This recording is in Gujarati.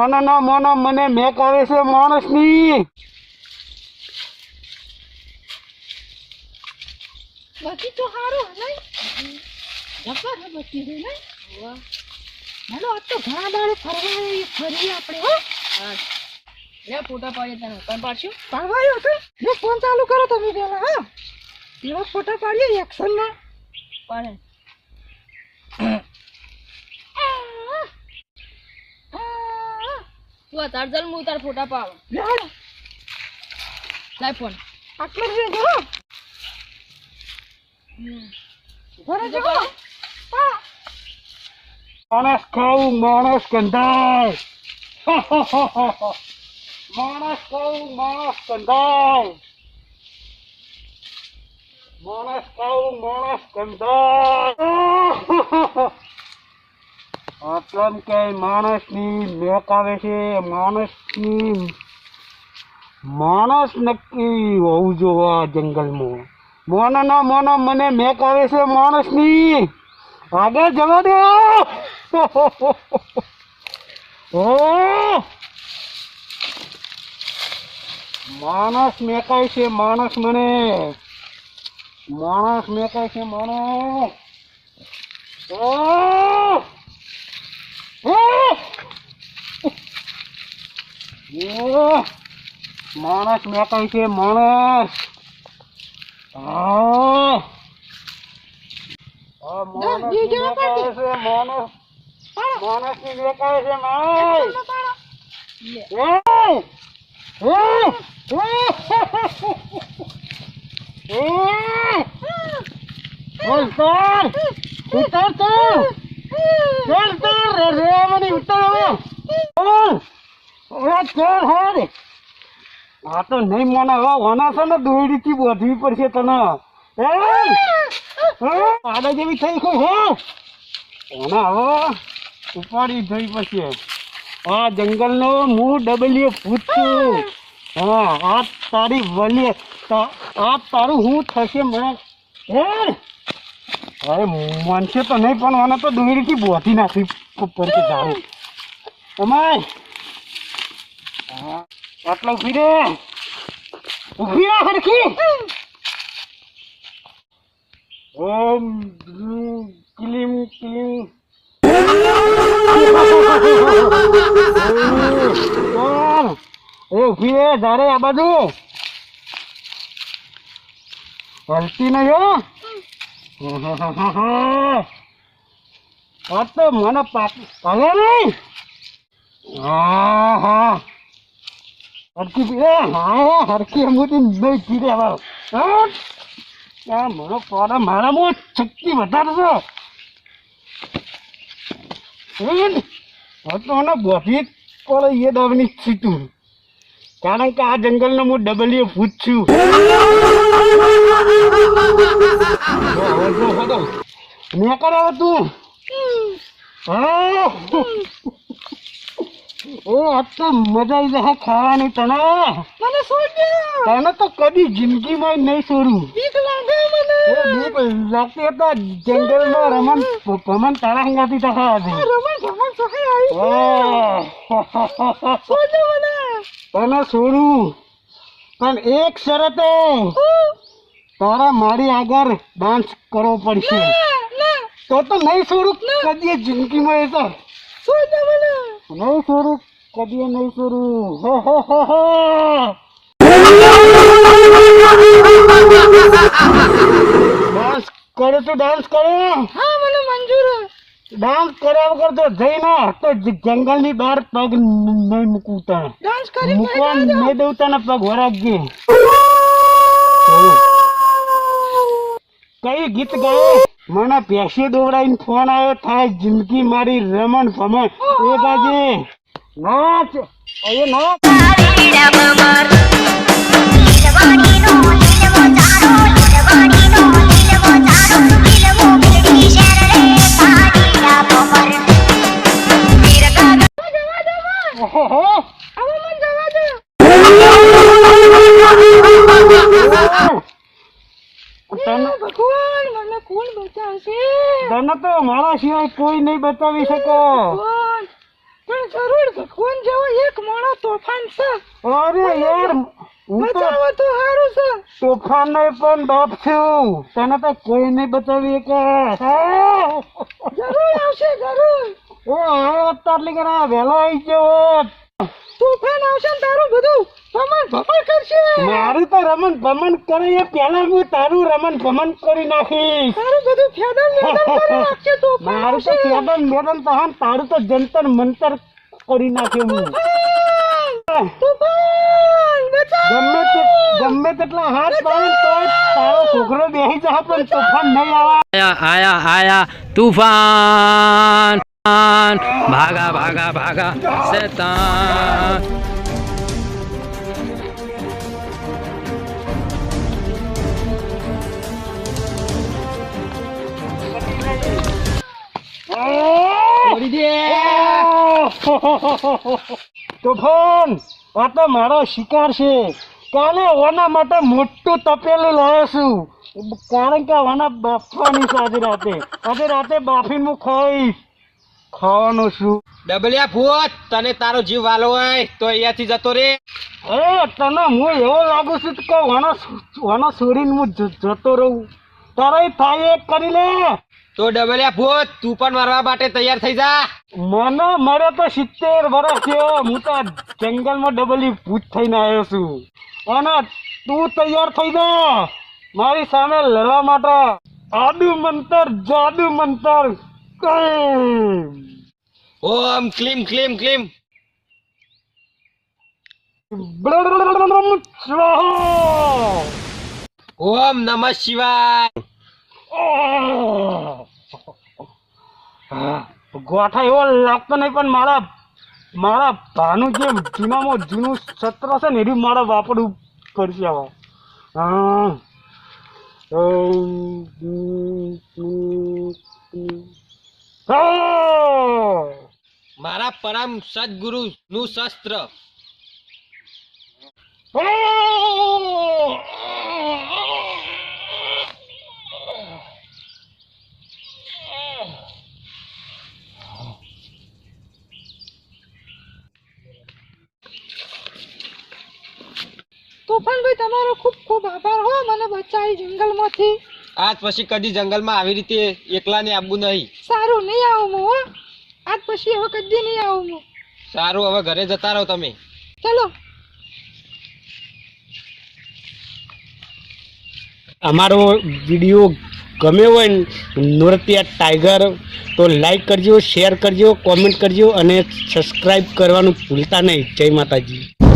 મોનો નો મોનો મને મેં કરે છે માણસની. બાકી તો સારું નહીં? બચી છે નહીં? હાલો આજ તો ઘણા દાડે ફરવા ફરીએ આપણે હો. લે ફોટા પાડીએ તને. કોણ પાડશું? પાડવાયો તો. લે ફોન ચાલુ કરો તમે પેલા હા. એવા ફોટા પાડીએ એક્શન ના. પાડે. તું અતાર ચાલ હું તાર ફોટા પાવ લાઈ લાય ફોન. આટલો જ જો ભરે જો હા. માણસ ખાવું માણસ કંધાય. માણસ ખાવું માણસ કંધાય. માણસ ખાવું માણસ કંધાય. આટલામ કે માણસની મેક આવે છે, માણસની, માણસ નક્કી હોવું જોવા જંગલમાં. મોનો ના મોનો મને મેક આવે છે માણસની. આગળ જવા દો. માણસ મેકાય છે, માણસ મને. માણસ મેકાય છે, માણસ. ઓ! ઓ! માણસ મેં મેકાય છે માણસ. ઉતર ઉતર તો રેવાની ઉતર ઓય ચાલ હેડ આ તો નહીં મને હવે ઓના છે ને દોડીથી વધવી પડશે તને. આડા જેવી થઈ ગઈ હો. હવે ઉપાડી થઈ પડશે આ જંગલનો હું ડબલ્યુ ભૂત છું હા, આ તારી વલી આ તારું હું થશે મને? હે? અરે, મનશે તો નહીં, પણ મને તો ડુંગળીથી બોધી નાખી પડશે જાવું અમાય હા આટલો ઊભી રે ઊભી રે સરખી ઓમ ક્લીમ ક્લીમ. એ ઊભી રે જારે આ બાજુ. હલતી મને પાક નહીં. હા હા હરકી પીરે હા હરકી અમુતી બે પીરે હવે. આ મારો પોરા મારામાં શક્તિ વધારે છે. તો બોધી પડે એ દવની સીટું. કારણ કે આ જંગલનો હું ડબલ્યુ ભૂત છું. મેં કરાવ તું. હા ઓ આ તો મજા આવી જશે ખાવાની તને મને છોડ તને તો કદી જિંદગીમાં નહીં છોડું બીક લાગે મને. બીક લાગતી હતા જંગલમાં રમણ ભમણ તારા હંગાતી થશે આજે. રમણ ભમણ સહે આવી. છોડ મને. તને છોડું પણ એક શરતે તારા મારી આગળ ડાન્સ કરવો પડશે. તો તો નહીં છોડું કદી જિંદગીમાં એ તો. છોડ મને. નહીં છોડું કદી નહીં છોડું હો હો હો હો ડાન્સ કરે તો ડાન્સ કરે હા મને મંજૂર હે. ડાન્સ કર્યા વગર તો જઈને તો જ- જંગલની બહાર પગ ન- નહીં મૂકવું તને ડાન્સ કરી મૂકવા નહીં દઉં તને પગ વરાગજે કઈ ગીત ગાય મને પેશી દોવડાવીને ફોન આવ્યો થાય જિંદગી મારી રમણ ભમણ. એ ગાજે નાચ. એ નાચ હવે મને જવા દે તને ભગવાન મને કોણ મારા સિવાય કોઈ નહીં બતાવી શકે. પણ જરૂર ભગવાન જેવો એક મોણો તોફાન છે. અરે યાર હું તો સારું છે. તોફાન નહીં પણ બાપ છું. તને તો કોઈ નહીં બચાવી કે જરૂર આવશે જરૂર. ઓ હવે તાટલી કરા વહેલો આવી ગયો તોફાન આવશે ને તારું બધું ભમણ ભમણ કરશે મારું તો રમન ભમન કરે એ પહેલા હું તારું રમન ભમન કરી નાખીશ. મારું તો ફેડન મેદન તો હમ તારું તો જંતર મંતર કરી નાખી હું. ગમે તે ગમે તેટલા હાથ પાડે તો તારો છોકરો બેહી જા પણ તોફાન નહીં આવા. આયા આયા આયા તૂફાન. ભાગા ભાગા ભાગા શેતાન. તોફાન આ તો મારો શિકાર છે. કાલે ઓના માટે મોટું તપેલું લાવ્યો છું. કારણ કે ઓના બાફવાની છે આજે રાતે. આજે રાતે બાફીને હું ખાઈશ. ખાવાનું છું. ડબલિયા ભૂત તને તારો જીવ વાલો હોય તો અહીંયાથી જતો રે. અરે તને હું એવો લાગુ છું કે ઓનો ઓનો છોડીને હું જતો રહું. તારે થાય એક કરી લે. તો ડબલિયા ભૂત તું પણ મારવા માટે તૈયાર થઈ જા. મને તો સિત્તેર વર્ષ થયો. હું તો જંગલમાં ડબલી ભૂત થઈને આવ્યો છું. અને તું તૈયાર થઈ જા. મારી સામે લડવા માટે આદુ મંતર જાદુ મંતર ઓમ ક્લીમ ક્લીમ ક્લીમ. ઓમ નમઃ શિવાય ગોઠા એવો લાગતો નહીં પણ મારા મારા ભાનું જે જૂનામાં જૂનું સત્ર છે ને એ મારા વાપરવું પડશે હવે. હા! મારા પરમ સદગુરુ નું શસ્ત્ર તમારો ખૂબ ખૂબ આભાર હો મને બચાવી જંગલમાંથી. આજ પછી કદી જંગલમાં આવી રીતે એકલા ને આવવું નહીં. સારું નહીં આવું હું હો. આજ પછી હવે કદી નહીં આવું હું. સારું હવે ઘરે જતા રહો તમે. ચલો. અમારો વીડિયો ગમે હોય નૃત્ય ટાઈગર તો લાઈક કરજો શેર કરજો કોમેન્ટ કરજો અને સબસ્ક્રાઈબ કરવાનું ભૂલતા નહીં. જય માતાજી.